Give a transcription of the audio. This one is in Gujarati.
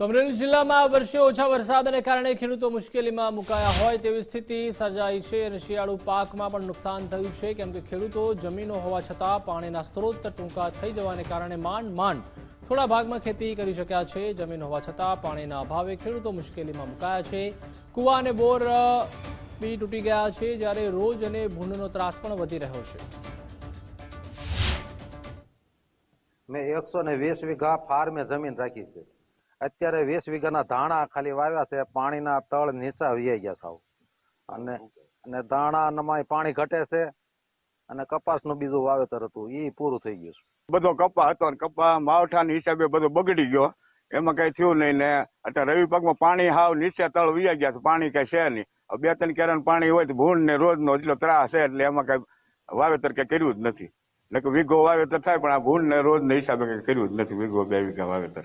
તો અમરેલી જિલ્લામાં વર્ષે ઓછા વરસાદને કારણે ખેડૂતો મુશ્કેલીમાં મુકાયા હોય તેવી સ્થિતિ સર્જાઈ છે. અને શિયાળુ પાકમાં પણ નુકસાન થયું છે. કેમ કે ખેડૂતો જમીનો હોવા છતાં પાણીના સ્ત્રોત ટૂંકા થઈ જવાને કારણે માંડ માંડ થોડા ભાગમાં ખેતી કરી શક્યા છે. જમીન હોવા છતાં પાણીના અભાવે ખેડૂતો મુશ્કેલીમાં મુકાયા છે. કુવા અને બોર બી તૂટી ગયા છે જ્યારે રોજ અને ભૂંડનો ત્રાસ પણ વધી રહ્યો છે. મેં એકસો વીસ વીઘા ફાર્મે જમીન રાખી છે. અત્યારે વીસ વીઘાના ધાણા ખાલી વાવ્યા છે પાણીના તળ નીચા વહી ગયા સાવ. અને અને દાણામાં પાણી ઘટે છે અને કપાસનું બીજું વાવેતર હતું એ પૂરું થઈ ગયું બધો કપા હતો કપા માવઠાના હિસાબે બધો બગડી ગયો. એમાં કઈ થયું નહીં ને અત્યારે રવિ પાકમાં પાણી હાવ નીચે તળ વયા ગયા છે પાણી કઈ છે નહીં. બે ત્રણ કેરાનું પાણી હોય તો ભૂંડ ને રોજ નો એટલો ત્રાસ છે એટલે એમાં કઈ વાવેતર કઈ કર્યું જ નથી. એટલે કે વીઘો વાવેતર થાય પણ આ ભૂંડ ને રોજ ને હિસાબે કઈ કર્યું જ નથી વીઘો બે વીઘા વાવેતર.